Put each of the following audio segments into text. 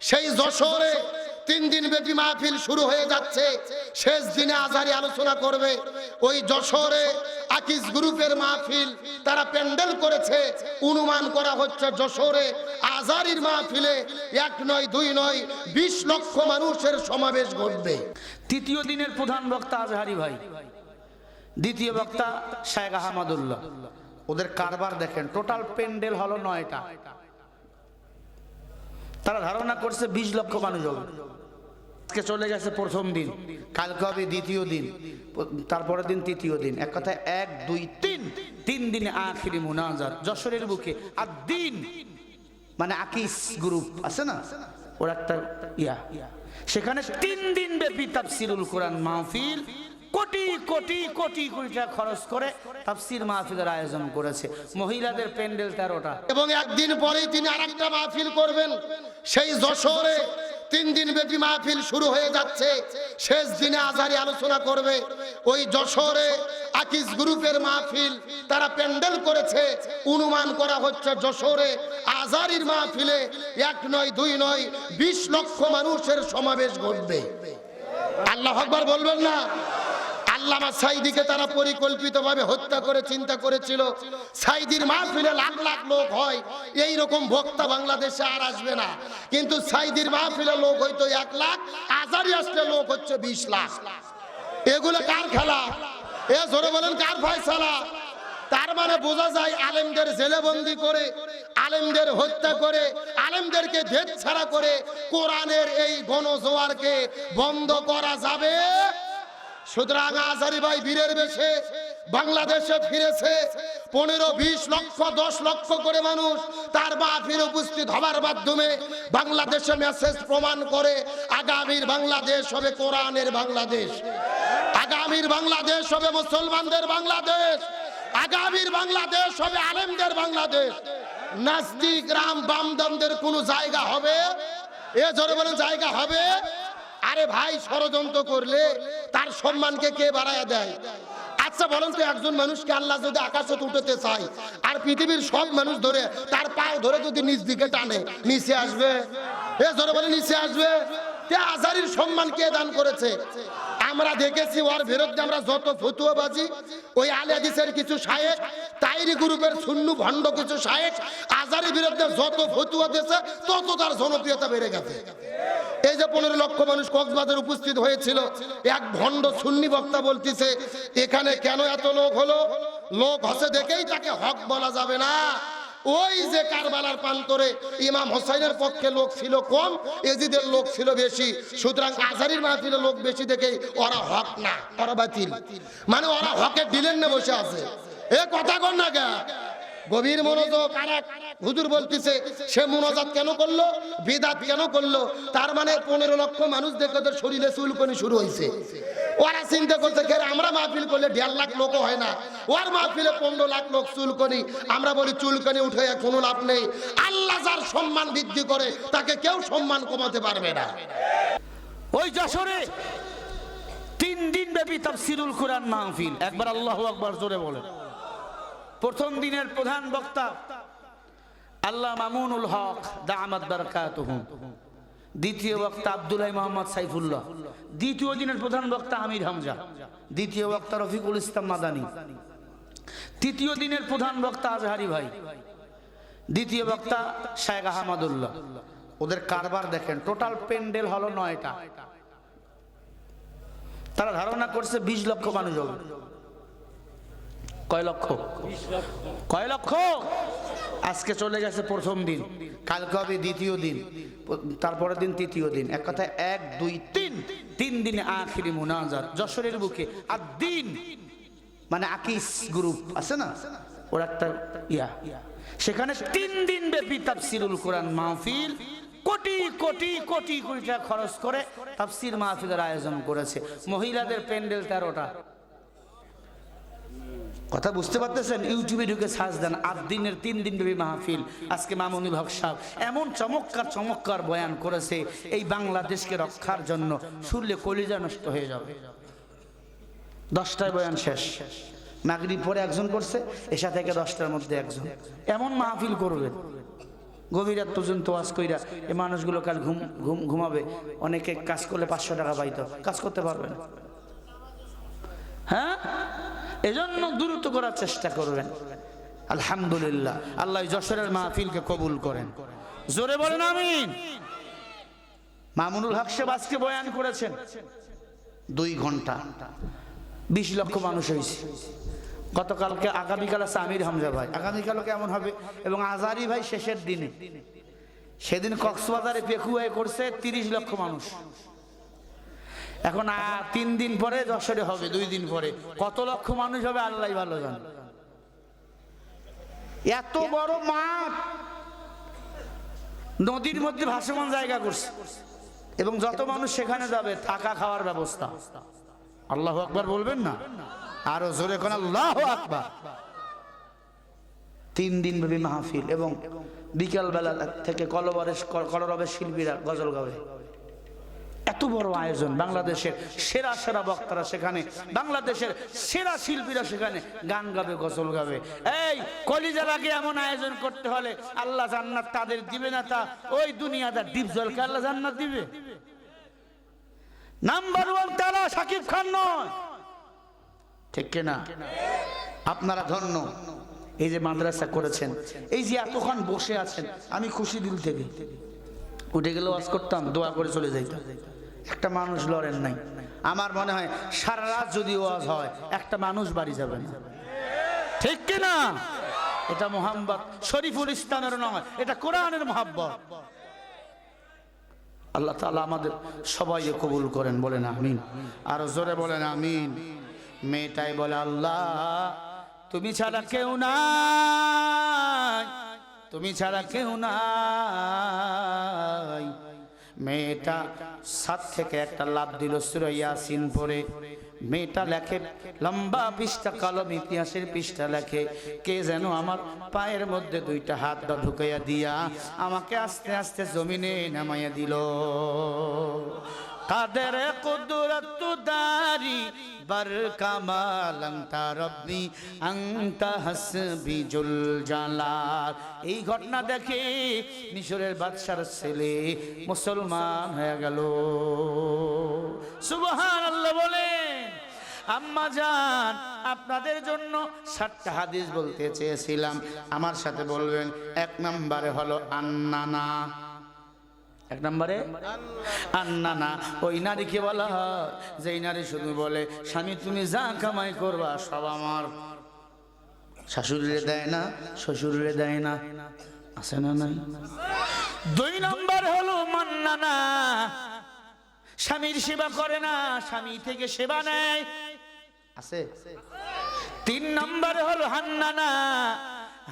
সেই যশোরে তিন দিন ব্যাপী মাহফিল শুরু হয়ে যাচ্ছে। শেষ দিনে আজারি আলোচনা করবে। ওই যশোরে আকিস গ্রুপের মাহফিল তারা প্যান্ডেল করেছে। অনুমান করা হচ্ছে যশোরে আজারির মাহফিলে এক নয়, দুই নয়, বিশ লক্ষ মানুষের সমাবেশ ঘটবে। তৃতীয় দিনের প্রধান বক্তা আজহারি ভাই। দ্বিতীয় বক্তা শায়েখ আহমদুল্লাহ। ওদের কারবার দেখেন টোটাল পেন্ডেল হলো নয়টা। তারা ধারণা করছে বিশ লক্ষ মানুষ হবে। আজকে চলে গেছে প্রথম দিন। কালকে হবে দ্বিতীয় দিন। তারপরের দিন তৃতীয় দিন। এক কথায় এক, দুই, তিন। তিন দিনে আখিরি মুনাজাত, যশোরের বুকে। আর দিন মানে আকিস গ্রুপ, আছে না? ওর একটা ইয়া। সেখানে তিন দিন ব্যাপী তাফসিরুল কোরআন মাহফিল। কোটি কোটি কোটি কোটি খরচ করে তাফসির মাহফিলের আয়োজন করেছে। মহিলাদের প্যান্ডেল তেরোটা। এবং একদিন পরেই তিনি আরেকটা মাহফিল করবেন। সেই যশোরে তিন দিন ব্যাপী মাহফিল শুরু হয়ে যাচ্ছে। শেষ দিনে আজারি আলোচনা করবে। ওই যশোরে আকিস গ্রুপের মাহফিল তারা প্যান্ডেল করেছে। অনুমান করা হচ্ছে যশোরে আজারির মাহফিলে এক নয়, দুই নয়, বিশ লক্ষ মানুষের সমাবেশ ঘটবে। আল্লাহ আকবার বলবেন না? আল্লামা সাইদিকে তারা পরিকল্পিতভাবে হত্যা করে, চিন্তা করেছিল। সাইদির মাহফিলে লাখ লাখ লোক হয়। এই রকম বক্তা বাংলাদেশে আর আসবে না। কিন্তু সাইদির মাহফিলে লোক হয়তো এক লাখ, আজারি আসলে লোক হচ্ছে বিশ লাখ। এগুলো কার খেলা? এ জোরে বলেন, কার ফয়সালা? তার মানে বোঝা যায় আলেমদের জেলেবন্দি করে, আলেমদের হত্যা করে, আলেমদেরকে ধেদ ছাড়া করে কোরআনের এই গণজোয়ারকে বন্ধ করা যাবে সুতরাং আজারি ভাই বীরের বেশে বাংলাদেশে ফিরেছে। পনেরো, বিশ লক্ষ, দশ লক্ষ করে মানুষ তার মাহফিল উপস্থিত হবার মাধ্যমে বাংলাদেশে মেসেজ প্রমাণ করে, আগামীর বাংলাদেশ হবে কোরআনের বাংলাদেশ। আগামীর বাংলাদেশ হবে মুসলমানদের বাংলাদেশ। আগামীর বাংলাদেশ হবে আলেমদের বাংলাদেশ। নাস্তিক, রাম বামদমদের কোনো জায়গা হবে? এ জোরে বলেন, জায়গা হবে? আরে ভাই, ষড়যন্ত্র করলে তার সম্মানকে কে বাড়ায় দেয়? আচ্ছা বলেন তো একজন মানুষকে আল্লাহ যদি আকাশে উঠতে চাই আর পৃথিবীর সব মানুষ ধরে তার পায়ে ধরে যদি নিজ দিকে টানে, নিচে আসবে? এ ধরে বলে, নিচে আসবে? কে আজারির সম্মান কে দান করেছে? আমরা দেখেছি, ওর বিরুদ্ধে আমরা যত ফতুয়াবাজি, ওই আলিয়াদিসের কিছু শায়েক তাইরি গ্রুপের শূন্য ভণ্ড কিছু শায়েক আজারির বিরুদ্ধে যত ফতুয়া দিয়েছে, তত তার জনপ্রিয়তা বেড়ে গেছে। এই যে পনেরো লক্ষ মানুষ কক্সবাজার উপস্থিত হয়েছিল, এক ভণ্ড সুন্নি বক্তা বলতেছে, এখানে কেন এত লোক হলো? লোক হসে দেখেই তাকে হক বলা যাবে না। ওই যে কারবালার প্রান্তরে ইমাম হোসাইনের পক্ষে লোক ছিল কম, এজিদের লোক ছিল বেশি। সুতরাং আজারির মাহফিলে লোক বেশি দেখেই ওরা হক না, ওরা বাতিল। মানে ওরা হকের ডিলেন না বসে আছে। এ কথা কর না গা গভীর মনোযোগ আর এক হুজুর বলতেছে, সে মনোজাত কেন করল? বিদাত কেন করল? তার মানে পনেরো লক্ষ মানুষ দেখে ওদের শরীরে চুলকনি শুরু হয়েছে। ওরা চিন্তা করছে কে আমরা মাহফিল করলে দেড় লাখ লোক হয় না। ওর মাহফিলে পনেরো লাখ লোক চুলকনি। আমরা বলি, চুলকনি উঠে কোনো লাভ নেই। আল্লাহ যার সম্মান বৃদ্ধি করে, তাকে কেউ সম্মান কমাতে পারবে না। ওই যশোরে তিন দিন ব্যাপী তার তাফসিরুল কোরআন মাহফিল। একবার আল্লাহ আকবার জোরে বলেন। প্রথম দিনের প্রধান বক্তা আল্লাহ মামুনুল হক, দামাত বারাকাতুহু। দ্বিতীয় বক্তা আব্দুল্লাহ মোহাম্মদ সাইফুল্লাহ। দ্বিতীয় দিনের প্রধান বক্তা আমির হামজা। দ্বিতীয় বক্তা রফিকুল ইসলাম মাদানী। তৃতীয় দিনের প্রধান বক্তা আজহারি ভাই। দ্বিতীয় বক্তা শায়েখ আহমদুল্লাহ। ওদের কারবার দেখেন, টোটাল পেন্ডেল হলো নয়টা। তারা ধারণা করছে বিশ লক্ষ মানুষ হবে। কয় লক্ষ? কয় লক্ষ? আজকে চলে গেছে প্রথম দিন। কালকে হবে দ্বিতীয় দিন। তারপরের দিন তৃতীয় দিন। এক কথায় এক, দুই, তিন। তিন দিনে আখিরি মুনাজাত, যশোরের বুকে। আর দিন মানে আকিস গ্রুপ আছে না? ওর একটা ইয়া। সেখানে তিন দিন ব্যাপী তাফসিরুল কোরআন মাহফিল। কোটি কোটি কোটি কোটি টাকা খরচ করে তাফসির মাহফিলের আয়োজন করেছে। মহিলাদের প্যান্ডেল তেরোটা। কথা বুঝতে পারতেছেন? ইউটিউবে ঢুকে সার্চ দেন, আট দিনের, তিন দিন ব্যাপী মাহফিল। আজকে মামুনি ভক সাহেব এমন চমৎকার চমৎকার বয়ান করেছে, এই বাংলাদেশকে রক্ষার জন্য শুনলে কলিজা নষ্ট হয়ে যাবে। দশটায় বয়ান শেষ। মাগরি পরে একজন করছে এসা থেকে দশটার মধ্যে একজন। এমন মাহফিল করবেন গভীর রাত পর্যন্ত ওয়াজ কইরা এই মানুষগুলো কাল ঘুম ঘুম, ঘুমাবে। অনেকে কাজ করলে পাঁচশো টাকা পাইতো। কাজ করতে পারবে না। হ্যাঁ? এজন্য দ্রুত করার চেষ্টা করবেন। আলহামদুলিল্লাহ, আল্লাহ যশোরের মাহফিলকে কবুল করেন। জোরে বলেন আমিন। মামুনুল হক আজকে বয়ান করেছেন। দুই ঘণ্টা। বিশ লক্ষ মানুষ হয়েছে। গতকালকে আগামীকাল আছে আমির হামজা ভাই। আগামীকালও কেমন হবে? এবং আজারি ভাই শেষের দিনে। সেদিন কক্সবাজারে পেকুয়ায় করছে তিরিশ লক্ষ মানুষ। এখন আর তিন দিন পরে যশোরে হবে, দুই দিন পরে। কত লক্ষ মানুষ হবে আল্লাহ ভালো জানে। এত বড় মাঠ! নদীর মধ্যে ভাসমান জায়গা করছে। এবং যত মানুষ সেখানে যাবে, থাকা খাওয়ার ব্যবস্থা। আল্লাহ আকবার বলবেন না? আরও জোরে কোন আল্লাহ আকবার। তিন দিন ব্যাপী মাহফিল এবং বিকাল বেলা থেকে কলবরের কলরবের শিল্পীরা গজল গাবে। এত বড় আয়োজন, বাংলাদেশের সেরা সেরা বক্তারা সেখানে, বাংলাদেশের সেরা শিল্পীরা সেখানে গান গাবে, গজল গাবে। এই, কলিজার আগে এমন আয়োজন করতে হলে আল্লাহ জান্নাত তাদের দিবে না তা, ওই দুনিয়াদার ডিপ জলকে আল্লাহ জান্নাত দিবে। নাম্বার ওয়ান তারা সাকিব খান নয়। ঠিক কিনা আপনারা ধন্য। এই যে মাদ্রাসা করেছেন, এই যে এতক্ষণ বসে আছেন, আমি খুশি দিল থেকে। উঠে গেলে ওয়াজ করতাম, দোয়া করে চলে যাইতাম। একটা মানুষ লড়েন নাই। আমার মনে হয় সারা রাত যদি ওয়াজ হয়, একটা মানুষ বাড়ি যাবে না। ঠিক কিনা? এটা মোহাম্মদ শরীফুল ইসলামের নয়, এটা কোরআনের মোহাব্বত। আল্লাহ তালা আমাদের সবাইকে কবুল করেন, বলেন আমিন। আর জোরে বলেন আমিন। মেয়েটাই বলে, আল্লাহ, তুমি ছাড়া কেউ নাই, তুমি ছাড়া কেউ নাই। মেয়েটা সাত থেকে একটা লাভ দিল সুরাইয়াসিন পরে। মেয়েটা লেখে, লম্বা পৃষ্ঠা কলম ইতিহাসের পৃষ্ঠা লেখে। কে যেন আমার পায়ের মধ্যে দুইটা হাতটা ঢুকাইয়া দিয়া আমাকে আস্তে আস্তে জমিনে নামাইয়া দিল। কাদের কুদরত দারি বর কামাল রব্বি আংতা হাসবি জুল জালাল। এই ঘটনা দেখে মিশরের বাদশার ছেলে মুসলমান হয়ে গেল। সুবহানাল্লাহ বলেন, আম্মা জান, আপনাদের জন্য সাতটা হাদিস বলতে চেয়েছিলাম। আমার সাথে বলবেন, এক নম্বরে হলো আন্নানা। এক নম্বরে? আন্না না ওই নারীকে বলা হয় যে নারী শুধু বলে, স্বামী, তুমি যা কামাই করবা, সব আমার। শাশুড়িরে দেয় না শ্বশুরে দেয় না। আছে না নাই? দুই নম্বর হলো মান্না না স্বামীর সেবা করে না, স্বামী থেকে সেবা নেয়। আছে? তিন নম্বরে হলো হান্নানা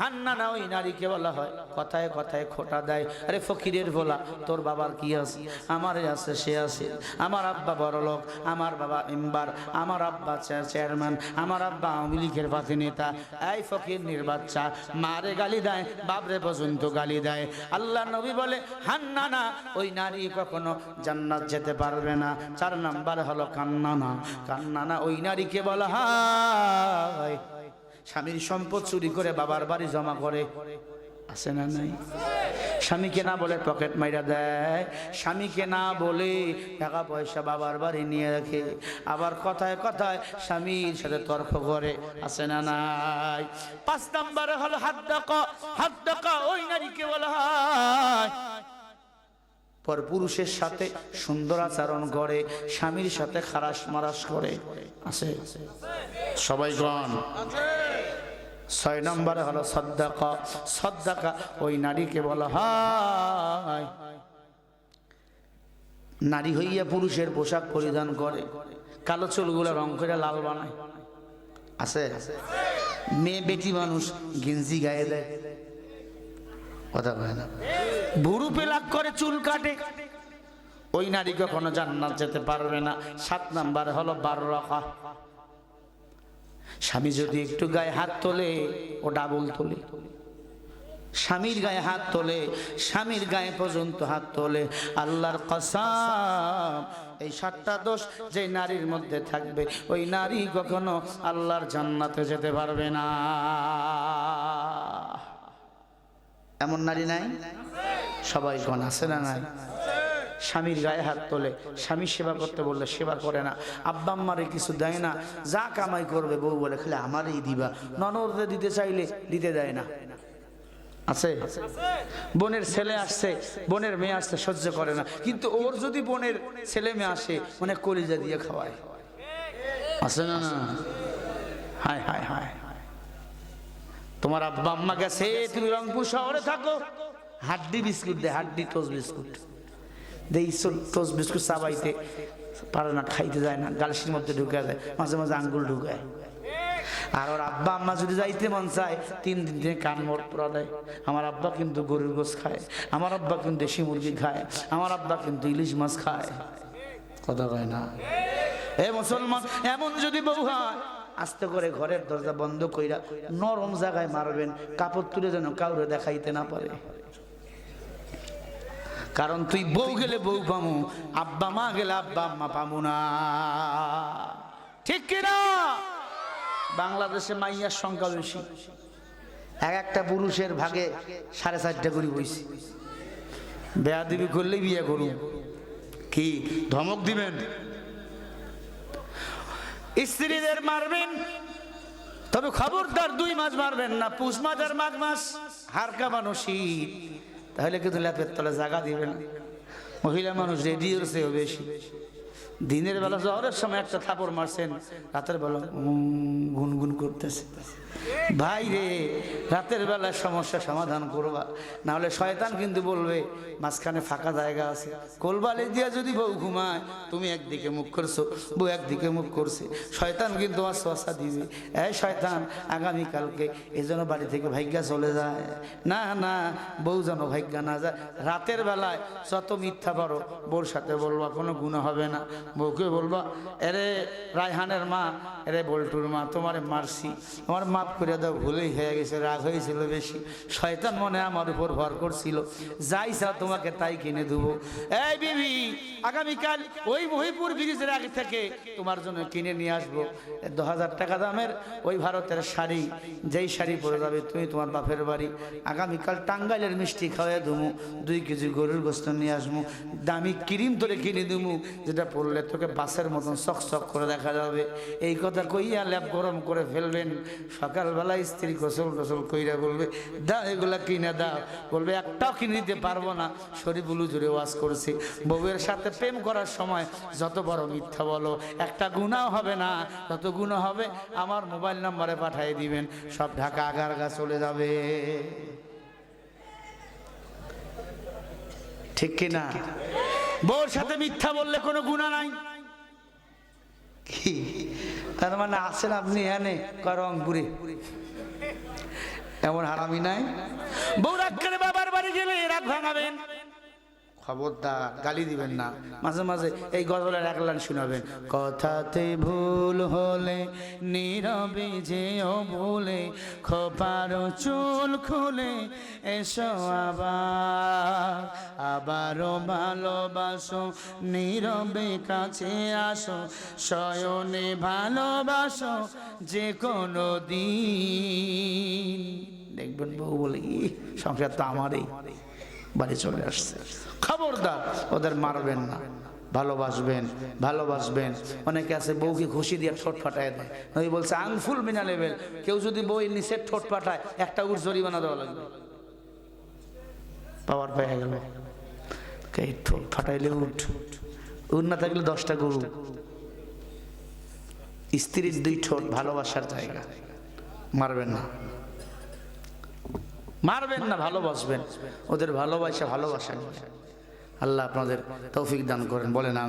হান্নানা ওই নারীকে বলা হয়। কথায় কথায় খোটা দেয়। আরে ফকিরের বলা তোর বাবার কি আছে? আমারে আছে, সে আছে। আমার আব্বা বড় লোক, আমার বাবা মেম্বার, আমার আব্বা চেয়ারম্যান, আমার আব্বা আওয়ামী লীগের পাতি নেতা এই ফকির নির্বাচ্চা মারে গালি দেয় বাবরে পর্যন্ত গালি দেয়। আল্লাহ নবী বলে হান্নানা ওই নারী কখনো জান্নাত যেতে পারবে না। চার নাম্বার হলো কান্নানা কান্নানা ওই নারীকে বলা হয়। স্বামীর সম্পদ চুরি করে বাবার বাড়ি জমা করে। আছে না নাই? স্বামীকে না বলে পকেট মাইরা দেয়। স্বামীকে না বলে টাকা পয়সা বাবার বাড়ি নিয়ে রাখে। আবার কথায় কথায় স্বামীর সাথে তর্ক করে। আছে না নাই? পাঁচ নম্বরে হলো হাত ডাকা হাত ডাকা ওই নারীকে বলা হয়। পর পুরুষের সাথে সুন্দর আচরণ করে, স্বামীর সাথে খারাস মারাস করে। আছে? সবাই গণ। ছয় নম্বরে হলো সদ্দাকা। সদ্দাকা, ওই নারীকে বলা হয়। নারী হইয়া পুরুষের পোশাক পরিধান করে। কালো চুলগুলো রং করে লাল বানায়। আছে? মেয়ে বেটি মানুষ গেঞ্জি গায়ে দেয়। কথা কয় না। ভুরু পেলাক করে চুল কাটে। ওই নারী কখনো জান্নাত যেতে পারবে না। সাত নাম্বার হলো বারো রাখা স্বামী যদি একটু গায়ে হাত তোলে, ও ডাবল তোলে। স্বামীর গায়ে হাত তোলে, স্বামীর গায়ে পর্যন্ত হাত তোলে। আল্লাহর কসাম, এই সাতটা দোষ যে নারীর মধ্যে থাকবে, ওই নারী কখনো আল্লাহর জান্নাতে যেতে পারবে না। এমন নারী নাই? সবাই গণ আছে না নাই? স্বামীর গায়ে হাত তোলে, স্বামী সেবা করতে বললে সেবা করে না। আব্বা আম্মারে কিছু দেয় না, যা কামাই করবে বউ বলে, খালি আমারই দিবা। ননদে দিতে চাইলে দিতে দেয় না। আছে? বোনের ছেলে আসছে, বোনের মেয়ে আসছে, সহ্য করে না। কিন্তু ওর যদি বোনের ছেলে মেয়ে আসে মানে কলিজা দিয়ে খাওয়ায়। আছে না না? হায় হায় হায়। তোমার আব্বা আম্মা গেছে, তুমি রংপুর শহরে থাকো। হাড্ডি বিস্কুট দে, হাড্ডি টোস্ট বিস্কুট। দেই টোস্ট বিস্কুট চাবাইতে পারে না, খাইতে যায় না, গালসির মধ্যে ঢুকে যায়, মাঝে মাঝে আঙ্গুল ঢুকায়। আর ওর আব্বা আম্মা যদি যাইতে মন চায়, তিন দিন দিনে কান মোট পরা দেয় আমার আব্বা কিন্তু গরুর গোস খায়, আমার আব্বা কিন্তু দেশি মুরগি খায়, আমার আব্বা কিন্তু ইলিশ মাছ খায়। কথা কয় না? এ মুসলমান, এমন যদি বউ হয়, আস্তে করে ঘরের দরজা বন্ধ কইরা নরম জায়গায় মারবেন, কাপড় তুলে যেন কাউরে দেখাইতে না পারে। কারণ তুই বউ গেলে বউ পামু, আব্বা মা গেলে আব্বা আম্মা পামু না। ঠিক কিনা বাংলাদেশে মাইয়ার সংখ্যা বেশি। এক একটা পুরুষের ভাগে সাড়ে চারটা করে বইছি। বেয়া দিবি করলেই বিয়ে করুন কি, ধমক দিবেন? স্ত্রীদের মারবেন? তবে খবরদার দুই মাস মারবেন না, পুষ মাস আর মাঘ মাস। হার কামানো তাহলে কিন্তু ল্যাপের তলে জায়গা দিবেন মহিলা মানুষ রেডিওর চেয়েও বেশি। দিনের বেলা জহরের সময় একটা থাপড় মারছেন, রাতের বেলা গুনগুন করতেছে। ভাই রে, রাতের বেলা সমস্যা সমাধান করবা। না হলে শয়তান কিন্তু বলবে, মাঝখানে ফাঁকা জায়গা আছে। কোলবালি দিয়া যদি বউ ঘুমায়, তুমি একদিকে মুখ করছ, বউ একদিকে মুখ করছে। শয়তান কিন্তু আমার শসা দিবে, এই শয়তান, আগামীকালকে এই জন্য বাড়ি থেকে ভাগ্যা চলে যায়। না না, বউ যেন ভাগ্যা না যায়। রাতের বেলায় যত মিথ্যা পারো, বউর সাথে বলবা, কোনো গুণ হবে না। বউকে বলবা, এরে, রায়হানের মা, এরে বল্টুর মা, তোমারে মারছি, তোমার মাফ করে দাও ভুলেই হয়ে গেছে, রাগ হয়েছিল বেশি। শয়তান মনে আমার উপর ভর করছিল। যাই তোমাকে তাই কিনে দেবো। এই বিবি, আগামীকাল ওই মহিপুর ব্রিজের আগে থেকে তোমার জন্য কিনে নিয়ে আসব। দু হাজার টাকা দামের ওই ভারতের শাড়ি, যেই শাড়ি পরে যাবে তুমি তোমার বাপের বাড়ি। আগামীকাল টাঙ্গাইলের মিষ্টি খাওয়াই দেবো, দুই কেজি গরুর গোস্ত নিয়ে আসব। দামি ক্রিম তোরে কিনে দেবো, যেটা পরলে তোকে বাসের মতন চক চক করে দেখা যাবে। এই কথা কইয়া ল্যাপ গরম করে ফেলবেন। সকালবেলা স্ত্রী গোসল টোসল কইরা বলবে দাও এগুলা কিনে দাও বলবে, একটাও কিনে দিতে পারব না। শরীফুলু জুড়ে ওয়াজ করছি। বউয়ের সাথে প্রেম করার সময় যত বড় মিথ্যা বলো, একটা গুণাও হবে না। তত গুণা হবে, আমার মোবাইল নাম্বারে পাঠিয়ে দিবেন, সব ঢাকা আগারগা চলে যাবে। ঠিক কিনা? বউর সাথে মিথ্যা বললে কোনো গুণা নাই। তার মানে আছেন আপনি এনে করংপুরে এমন হারামি নাই? বউ রাগ করে বাবার বাড়ি গেলে রাগ ভাঙাবেন। খবরদার, গালি দিবেন না। মাঝে মাঝে এই গজলের এক লাইন শোনাবেন। কথাতে ভুল হলে, নীরবে যেও ভুলে খোপার চুল খুলে এসো আবার। আবারও ভালোবাসো, নীরবে কাছে আসো, শয়নে ভালোবাসো যে কোনো দিন। দেখবেন বউ বলে সংসার তো আমারই। বাড়ি চলে আসছে। খবরদার, ওদের মারবেন না। ভালোবাসবেন ভালোবাসবেন। অনেকে আছে বউকে খুশি দিয়ে ঠোঁট ফাটায় দেয়। নদী বলছে, আংফুল মিনা লেভেল। কেউ যদি বই নিচে ঠোঁট ফাটায়, একটা উঠ জরিমানা দেওয়া লাগবে। পাওয়ার পেয়ে গেল। ঠোঁট ফাটাইলে উঠ উঠ না থাকলে দশটা গরু। স্ত্রীর দুই ঠোঁট ভালোবাসার জায়গা। মারবেন না। মারবেন না ভালোবাসবেন। ওদের ভালোবাসা ভালোবাসা। আল্লাহ আপনাদের তৌফিক দান করেন। বলেন আমি